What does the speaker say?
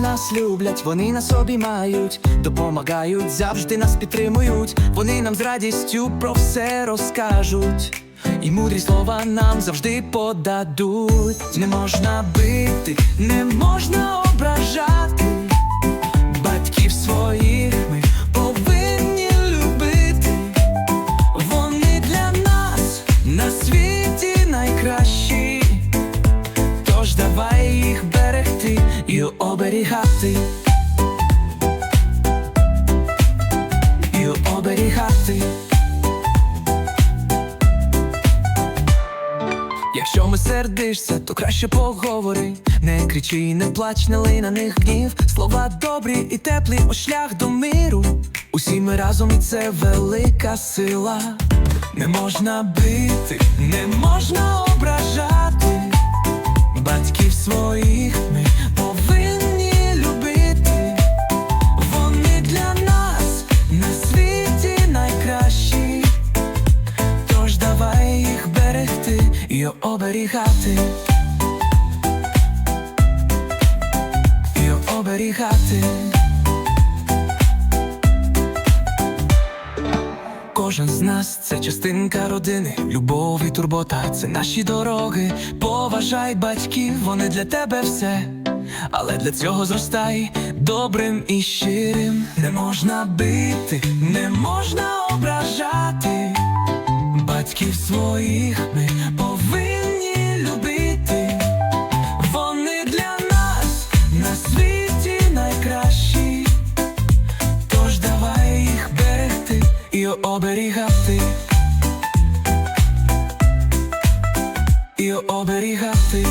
нас люблять, вони нас обіймають, допомагають, завжди нас підтримують. Вони нам з радістю про все розкажуть. І мудрі слова нам завжди подадуть. Не можна бити, не можна оберігати. І оберігати. Якщо ми сердишся, то краще поговори. Не кричи, не плач, не лий на них гнів. Слова добрі і теплі, ось шлях до миру. Усі ми разом, і це велика сила. Не можна бити, не можна ображати. Батьків своїх оберігати. І оберігати. Кожен з нас це частинка родини, любов і турбота це наші дороги. Поважай батьків, вони для тебе все. Але для цього зростай добрим і щирим. Не можна бити, не можна ображати. Батьків своїх ми і оберігати. І оберігати.